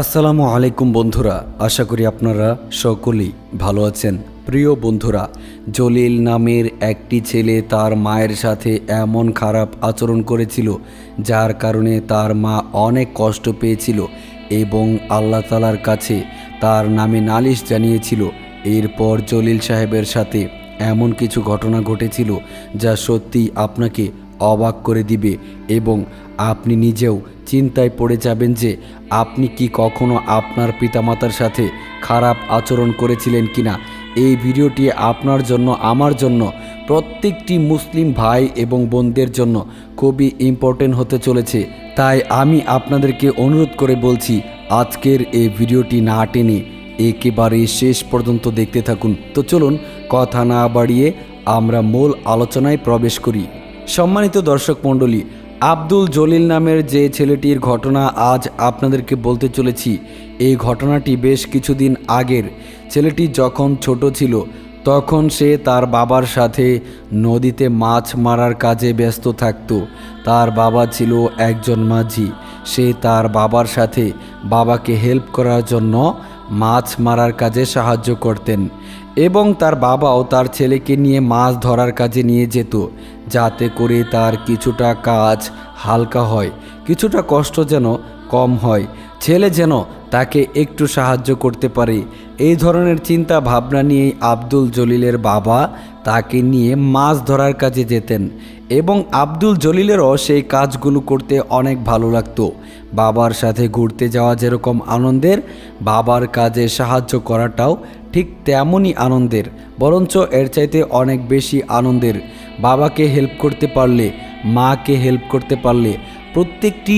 আসসালামু আলাইকুম বন্ধুরা, আশা করি আপনারা সকলেই ভালো আছেন। প্রিয় বন্ধুরা, জলিল নামের একটি ছেলে তার মায়ের সাথে এমন খারাপ আচরণ করেছিল, যার কারণে তার মা অনেক কষ্ট পেয়েছিল এবং আল্লাহ তালার কাছে তার নামে নালিশ জানিয়েছিল। এরপর জলিল সাহেবের সাথে এমন কিছু ঘটনা ঘটেছিল, যা সত্যি আপনাকে অবাক করে দিবে এবং আপনি নিজেও চিন্তায় পড়ে যাবেন যে আপনি কি কখনো আপনার পিতামাতার সাথে খারাপ আচরণ করেছিলেন কিনা। এই ভিডিওটি আপনার জন্য, আমার জন্য, প্রত্যেকটি মুসলিম ভাই এবং বোনদের জন্য খুবই ইম্পর্টেন্ট হতে চলেছে। তাই আমি আপনাদেরকে অনুরোধ করে বলছি, আজকের এই ভিডিওটি না টেনে একেবারে শেষ পর্যন্ত দেখতে থাকুন। তো চলুন, কথা না বাড়িয়ে আমরা মূল আলোচনায় প্রবেশ করি। সম্মানিত দর্শক মণ্ডলী, আব্দুল জলিল নামের যে ছেলেটির ঘটনা আজ আপনাদেরকে বলতে চলেছি, এই ঘটনাটি বেশ কিছুদিন আগের। ছেলেটি যখন ছোট ছিল, তখন সে তার বাবার সাথে নদীতে মাছ মারার কাজে ব্যস্ত থাকত। তার বাবা ছিল একজন মাঝি। সে তার বাবার সাথে বাবাকে হেল্প করার জন্য মাছ মারার কাজে সাহায্য করতেন। এবং তার বাবাও তার ছেলেকে নিয়ে মাছ ধরার কাজে নিয়ে যেত, যাতে করে তার কিছুটা কাজ হালকা হয়, কিছুটা কষ্ট যেন কম হয়। ছেলে যেন তাকে একটু সাহায্য করতে পারে। এই ধরনের চিন্তা ভাবনা নিয়েই আব্দুল জলিলের বাবা তাকে নিয়ে মাছ ধরার কাজে যেতেন এবং আব্দুল জলিলেরও সেই কাজগুলো করতে অনেক ভালো লাগতো। বাবার সাথে ঘুরতে যাওয়া যেরকম আনন্দের, বাবার কাজে সাহায্য করাটাও ঠিক তেমনই আনন্দের, বরঞ্চ এর চাইতে অনেক বেশি আনন্দের। বাবাকে হেল্প করতে পারলে, মাকে হেল্প করতে পারলে প্রত্যেকটি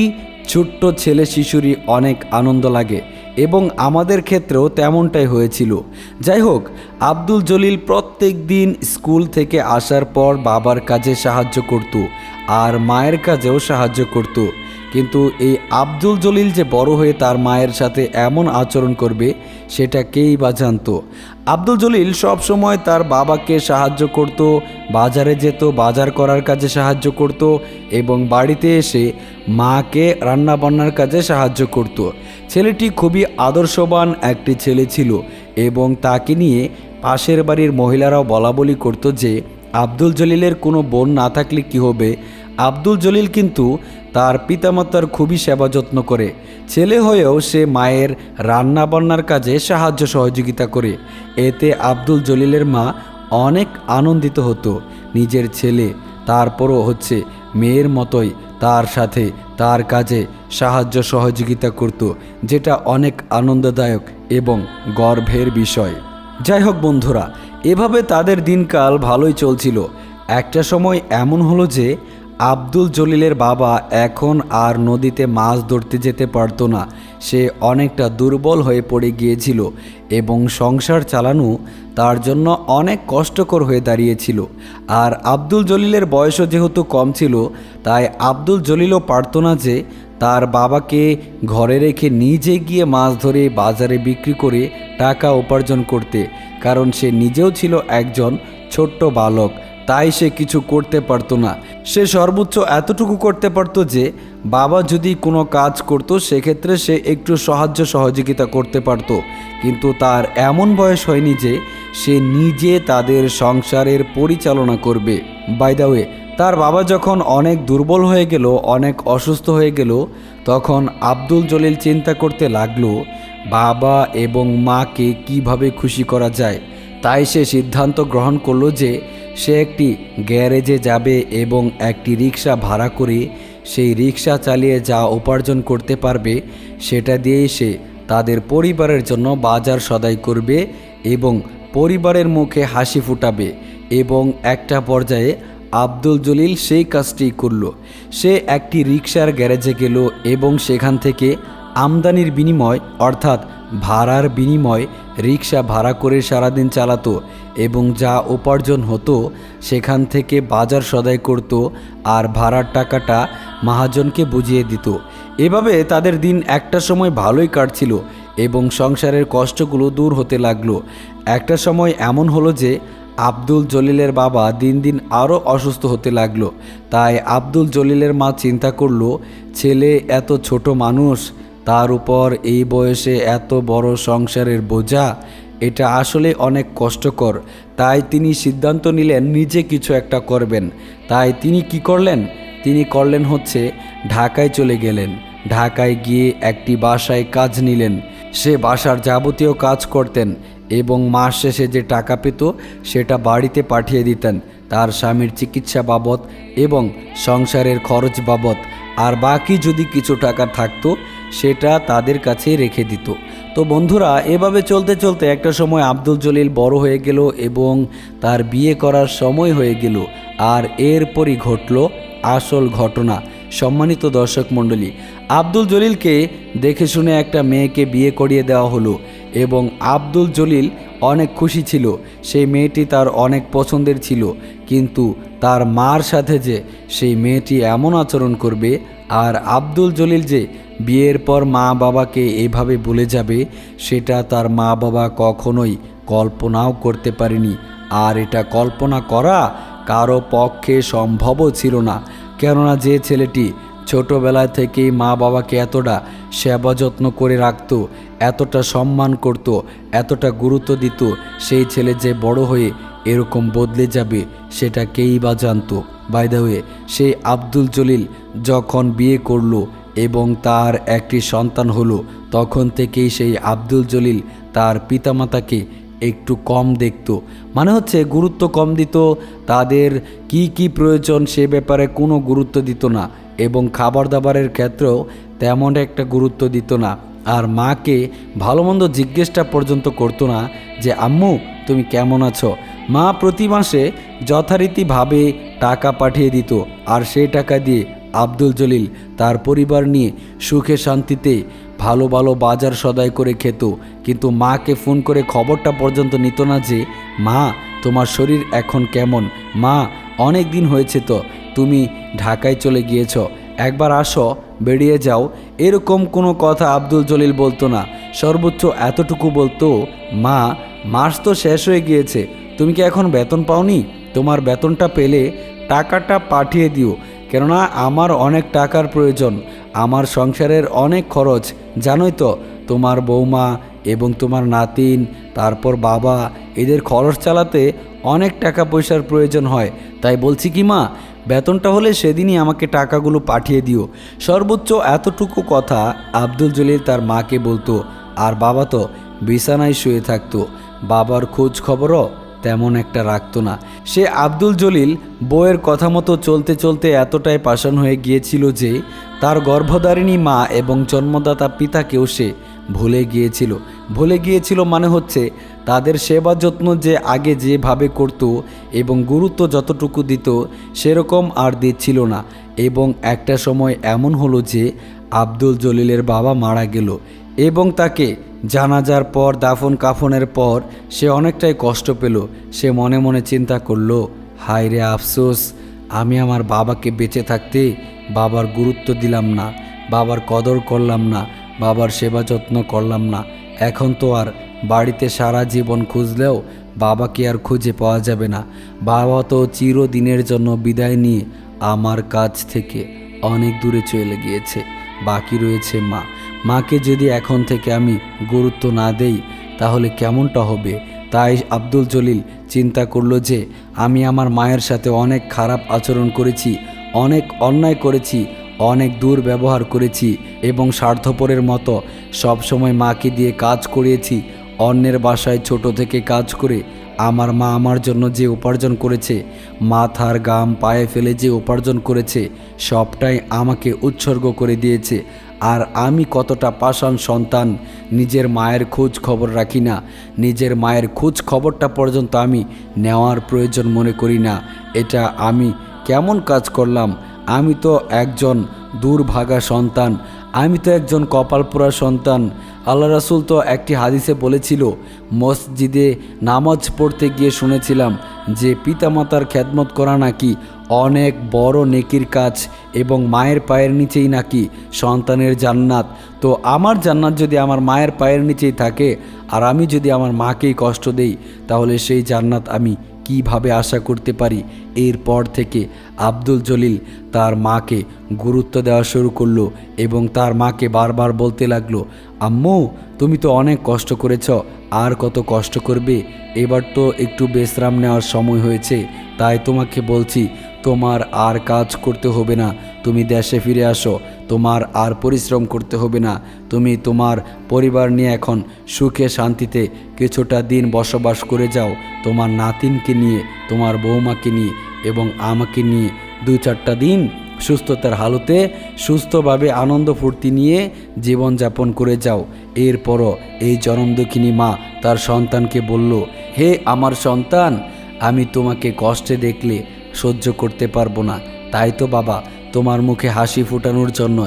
ছোট্ট ছেলে শিশুরই অনেক আনন্দ লাগে এবং আমাদের ক্ষেত্রেও তেমনটাই হয়েছিল। যাই হোক, আব্দুল জলিল প্রত্যেক দিন স্কুল থেকে আসার পর বাবার কাজে সাহায্য করত আর মায়ের কাজেও সাহায্য করত। কিন্তু এই আব্দুল জলিল যে বড় হয়ে তার মায়ের সাথে এমন আচরণ করবে, সেটা কেই বা জানতো? আব্দুল জলিল সব সময় তার বাবাকে সাহায্য করত, বাজারে যেত, বাজার করার কাজে সাহায্য করত এবং বাড়িতে এসে মাকে রান্না বান্নার কাজে সাহায্য করত। ছেলেটি খুবই আদর্শবান একটি ছেলে ছিল এবং তাকে নিয়ে পাশের বাড়ির মহিলারাও বলা বলি করতো যে, আব্দুল জলিলের কোনো বোন না থাকলে কি হবে? আব্দুল জলিল কিন্তু তার পিতামাতার খুবই সেবা যত্ন করে। ছেলে হয়েও সে মায়ের রান্না বান্নার কাজে সাহায্য সহযোগিতা করে। এতে আব্দুল জলিলের মা অনেক আনন্দিত হতো। নিজের ছেলে, তারপরও হচ্ছে মেয়ের মতোই তার সাথে তার কাজে সাহায্য সহযোগিতা করত, যেটা অনেক আনন্দদায়ক এবং গর্বের বিষয়। যাই হোক বন্ধুরা, এভাবে তাদের দিনকাল ভালোই চলছিল। একটা সময় এমন হলো যে আব্দুল জলিলের বাবা এখন আর নদীতে মাছ ধরতে যেতে পারতো না। সে অনেকটা দুর্বল হয়ে পড়ে গিয়েছিল এবং সংসার চালানো তার জন্য অনেক কষ্টকর হয়ে দাঁড়িয়েছিল। আর আব্দুল জলিলের বয়সও যেহেতু কম ছিল, তাই আব্দুল জলিলও পারতো না যে তার বাবাকে ঘরে রেখে নিজে গিয়ে মাছ ধরে বাজারে বিক্রি করে টাকা উপার্জন করতে, কারণ সে নিজেও ছিল একজন ছোট্ট বালক। তাই সে কিছু করতে পারতো না। সে সর্বোচ্চ এতটুকু করতে পারতো যে, বাবা যদি কোনো কাজ করতো, সেক্ষেত্রে সে একটু সাহায্য সহযোগিতা করতে পারতো। কিন্তু তার এমন বয়স হয়নি যে, সে নিজে তাদের সংসারের পরিচালনা করবে। বাই ওয়ে তার বাবা যখন অনেক দুর্বল হয়ে গেল, অনেক অসুস্থ হয়ে গেল, তখন আব্দুল জলিল চিন্তা করতে লাগল, বাবা এবং মাকে কীভাবে খুশি করা যায়? তাই সে সিদ্ধান্ত গ্রহণ করল যে সে একটি গ্যারেজে যাবে এবং একটি রিক্সা ভাড়া করে সেই রিক্সা চালিয়ে যা উপার্জন করতে পারবে, সেটা দিয়েই সে তাদের পরিবারের জন্য বাজার সদাই করবে এবং পরিবারের মুখে হাসি ফুটাবে এবং একটা পর্যায়ে আব্দুল জলিল সেই কাজটি করল। সে একটি রিক্সার গ্যারেজে গেল এবং সেখান থেকে আমদানির বিনিময়, অর্থাৎ ভাড়ার বিনিময় রিক্সা ভাড়া করে সারাদিন চালাতো এবং যা উপার্জন হতো সেখান থেকে বাজার সদাই করত আর ভাড়ার টাকাটা মহাজনকে বুঝিয়ে দিত। এভাবে তাদের দিন একটা সময় ভালোই কাটছিল এবং সংসারের কষ্টগুলো দূর হতে লাগল। একটা সময় এমন হলো যে আব্দুল জলিলের বাবা দিন দিন আরও অসুস্থ হতে লাগল। তাই আব্দুল জলিলের মা চিন্তা করল, ছেলে এত ছোট মানুষ তার উপর এই বয়সে এত বড় সংসারের বোঝা, এটা আসলে অনেক কষ্টকর। তাই তিনি সিদ্ধান্ত নিলেন নিজে কিছু একটা করবেন। তাই তিনি কি করলেন? তিনি করলেন হচ্ছে ঢাকায় চলে গেলেন। ঢাকায় গিয়ে একটি বাসায় কাজ নিলেন। সে বাসার যাবতীয় কাজ করতেন এবং মাস শেষে যে টাকা পেত, সেটা বাড়িতে পাঠিয়ে দিতেন তার স্বামীর চিকিৎসা বাবদ এবং সংসারের খরচ বাবদ। আর বাকি যদি কিছু টাকা থাকতো সেটা তাদের কাছে রেখে দিত। তো বন্ধুরা, এভাবে চলতে চলতে একটা সময় আব্দুল জলিল বড় হয়ে গেল এবং তার বিয়ে করার সময় হয়ে গেল। আর এরপরই ঘটল আসল ঘটনা। সম্মানিত দর্শক মণ্ডলী, আব্দুল জলিলকে দেখে শুনে একটা মেয়েকে বিয়ে করিয়ে দেওয়া হলো এবং আব্দুল জলিল অনেক খুশি ছিল। সেই মেয়েটি তার অনেক পছন্দের ছিল। কিন্তু তার মার সাথে যে সেই মেয়েটি এমন আচরণ করবে আর আব্দুল জলিল যে বিয়ের পর মা বাবাকে এভাবে বলে যাবে, সেটা তার মা বাবা কখনোই কল্পনাও করতে পারেনি। আর এটা কল্পনা করা কারও পক্ষে সম্ভবও ছিল না। কেননা যে ছেলেটি ছোটবেলা থেকেই মা বাবাকে এতটা সেবা যত্ন করে রাখত, এতটা সম্মান করত, এতটা গুরুত্ব দিত, সেই ছেলে যে বড় হয়ে এরকম বদলে যাবে, সেটা কেই বা জানতো। বাইদা হয়ে সেই আব্দুল জলিল যখন বিয়ে করল এবং তার একটি সন্তান হলো। তখন থেকেই সেই আব্দুল জলিল তার পিতামাতাকে একটু কম দেখত। মানে হচ্ছে গুরুত্ব কম দিত, তাদের কি কি প্রয়োজন সে ব্যাপারে কোনো গুরুত্ব দিত না এবং খাবার দাবারের ক্ষেত্রেও তেমন একটা গুরুত্ব দিত না। আর মাকে ভালো মন্দ জিজ্ঞেসটা পর্যন্ত করতো না যে, আম্মু, তুমি কেমন আছো? মা প্রতি মাসে যথারীতিভাবে টাকা পাঠিয়ে দিত আর সেই টাকা দিয়ে আব্দুল জলিল তার পরিবার নিয়ে সুখে শান্তিতে ভালো ভালো বাজার সদাই করে খেত। কিন্তু মাকে ফোন করে খবরটা পর্যন্ত নিত না যে, মা, তোমার শরীর এখন কেমন? মা, অনেক দিন হয়েছে তো, তুমি ঢাকায় চলে গিয়েছ। একবার আসো, বেরিয়ে যাও। এরকম কোনো কথা আব্দুল জলিল বলতো না। সর্বোচ্চ এতটুকু বলতো, মা, মাস তো শেষ হয়ে গিয়েছে, তুমি কি এখন বেতন পাওনি? তোমার বেতনটা পেলে টাকাটা পাঠিয়ে দিও। কেননা আমার অনেক টাকার প্রয়োজন, আমার সংসারের অনেক খরচ, জানোই তো, তোমার বৌমা এবং তোমার নাতিন, তারপর বাবা, এদের খরচ চালাতে অনেক টাকা পয়সার প্রয়োজন হয়। তাই বলছি কি মা, বেতনটা হলে সেদিনই আমাকে টাকাগুলো পাঠিয়ে দিও। সর্বোচ্চ এতটুকু কথা আব্দুল জলিল তার মাকে বলতো, আর বাবা তো বিছানায় শুয়ে থাকতো। বাবার খোঁজ খবরও তেমন একটা রাখতো না। সে আব্দুল জলিল বইয়ের কথা মতো চলতে চলতে এতটাই পাষাণ হয়ে গিয়েছিল যে, তার গর্ভধারিণী মা এবং জন্মদাতা পিতাকেও সে ভুলে গিয়েছিল। ভুলে গিয়েছিল মানে হচ্ছে, তাদের সেবা যত্ন যে আগে যেভাবে করত এবং গুরুত্ব যতটুকু দিত, সেরকম আর দিচ্ছিল না। এবং একটা সময় এমন হলো যে, আব্দুল জলিলের বাবা মারা গেল এবং তাকে জানাজার পর, দাফন কাফনের পর সে অনেকটাই কষ্ট পেল। সে মনে মনে চিন্তা করল হায় রে আফসোস, আমি আমার বাবাকে বেঁচে থাকতে বাবার গুরুত্ব দিলাম না, বাবার কদর করলাম না, বাবার সেবা যত্ন করলাম না। এখন তো আর বাড়িতে সারা জীবন খুঁজলেও বাবাকে আর খুঁজে পাওয়া যাবে না। বাবা তো চিরদিনের জন্য বিদায় নিয়ে আমার কাছ থেকে অনেক দূরে চলে গিয়েছে। বাকি রয়েছে মা। মাকে যদি এখন থেকে আমি গুরুত্ব না দেই, তাহলে কেমনটা হবে? তাই আব্দুল জলিল চিন্তা করল যে, আমি আমার মায়ের সাথে অনেক খারাপ আচরণ করেছি, অনেক অন্যায় করেছি, অনেক দূর ব্যবহার করেছি এবং স্বার্থপরের মতো সবসময় মাকে দিয়ে কাজ করিয়েছি, অন্যের বাসায় ছোট থেকে কাজ করে আমার মা আমার জন্য যে উপার্জন করেছে, মাথার গাম পায়ে ফেলে যে উপার্জন করেছে, সবটাই আমাকে উৎসর্গ করে দিয়েছে। আর আমি কতটা পাষাণ সন্তান, নিজের মায়ের খোঁজ খবর রাখি না। নিজের মায়ের খোঁজ খবরটা পর্যন্ত আমি নেওয়ার প্রয়োজন মনে করি না। এটা আমি কেমন কাজ করলাম? আমি তো একজন দুর্ভাগা সন্তান আমি তো একজন কপালপোড়া সন্তান। আল্লাহ রাসুল তো একটি হাদিসে বলেছিল, মসজিদে নামাজ পড়তে গিয়ে শুনেছিলাম যে পিতামাতার খ্যাতমত করা নাকি অনেক বড় নেকির কাজ এবং মায়ের পায়ের নিচেই নাকি সন্তানের জান্নাত। তো আমার জান্নাত যদি আমার মায়ের পায়ের নিচেই থাকে আর আমি যদি আমার মাকেই কষ্ট দেই, তাহলে সেই জান্নাত আমি কীভাবে আশা করতে পারি? এরপর থেকে আব্দুল জলিল তার মাকে গুরুত্ব দেওয়া শুরু করল এবং তার মাকে বারবার বলতে লাগল, আম্মু, তুমি তো অনেক কষ্ট করেছ, আর কত কষ্ট করবে? এবার তো একটু বিশ্রাম নেওয়ার সময় হয়েছে, তাই তোমাকে বলছি তোমার আর কাজ করতে হবে না। তুমি দেশে ফিরে আসো। তোমার আর পরিশ্রম করতে হবে না। তুমি তোমার পরিবার নিয়ে এখন সুখে শান্তিতে কিছুটা দিন বসবাস করে যাও। তোমার নাতিনকে নিয়ে, তোমার বৌমাকে নিয়ে এবং আমাকে নিয়ে দু চারটা দিন সুস্থতার হালতে সুস্থভাবে আনন্দ ফুর্তি নিয়ে জীবনযাপন করে যাও। এরপরও এই জনমদুখিনী মা তার সন্তানকে বলল, হে আমার সন্তান, আমি তোমাকে কষ্টে দেখলে সহ্য করতে পারব না। তাই তো বাবা, তোমার মুখে হাসি ফোটানোর জন্য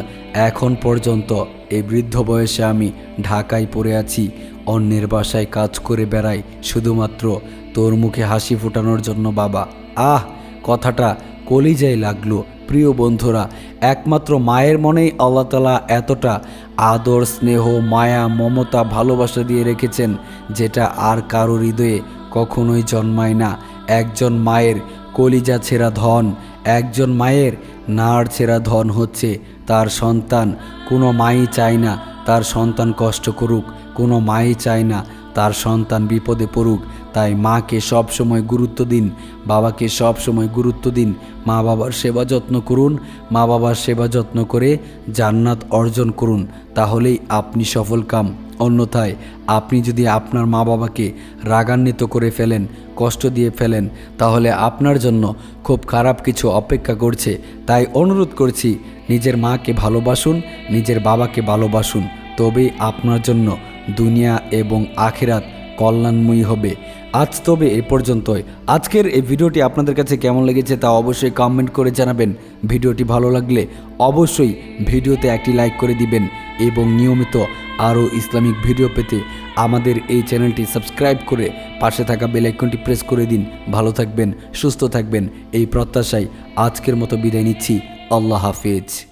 এখন পর্যন্ত এই বৃদ্ধ বয়সে আমি ঢাকায় পড়ে আছি। অন্যের বাসায় কাজ করে বেড়াই শুধুমাত্র তোর মুখে হাসি ফোটানোর জন্য বাবা। আহ, কথাটা কলিজায় লাগল। প্রিয় বন্ধুরা, একমাত্র মায়ের মনেই আল্লাহ তালা এতটা আদর, স্নেহ, মায়া, মমতা, ভালোবাসা দিয়ে রেখেছেন, যেটা আর কারও হৃদয়ে কখনোই জন্মায় না। একজন মায়ের কলিজা ছেঁড়া ধন, একজন মায়ের নার ছেঁড়া ধন হচ্ছে তার সন্তান। কোনো মাই চায় না তার সন্তান কষ্ট করুক, কোনো মাই চায় না তার সন্তান বিপদে পড়ুক। তাই মাকে সব সময় গুরুত্ব দিন, বাবাকে সব সময় গুরুত্ব দিন। মা বাবার সেবা যত্ন করুন, মা বাবার সেবা যত্ন করে জান্নাত অর্জন করুন, তাহলেই আপনি সফল কাম। অন্যথায় আপনি যদি আপনার মা বাবাকে রাগান্বিত করে ফেলেন, কষ্ট দিয়ে ফেলেন, তাহলে আপনার জন্য খুব খারাপ কিছু অপেক্ষা করছে। তাই অনুরোধ করছি, নিজের মাকে ভালোবাসুন, নিজের বাবাকে ভালোবাসুন। তবেই আপনার জন্য দুনিয়া এবং আখেরাত কল্যাণময়ী হবে। আজ তবে এ পর্যন্তই। আজকের এই ভিডিওটি আপনাদের কাছে কেমন লেগেছে তা অবশ্যই কমেন্ট করে জানাবেন। ভিডিওটি ভালো লাগলে অবশ্যই ভিডিওতে একটি লাইক করে দিবেন এবং নিয়মিত আরও ইসলামিক ভিডিও পেতে আমাদের এই চ্যানেলটি সাবস্ক্রাইব করে পাশে থাকা বেল আইকনটি প্রেস করে দিন। ভালো থাকবেন, সুস্থ থাকবেন, এই প্রত্যাশায় আজকের মতো বিদায় নিচ্ছি। আল্লাহ হাফেজ।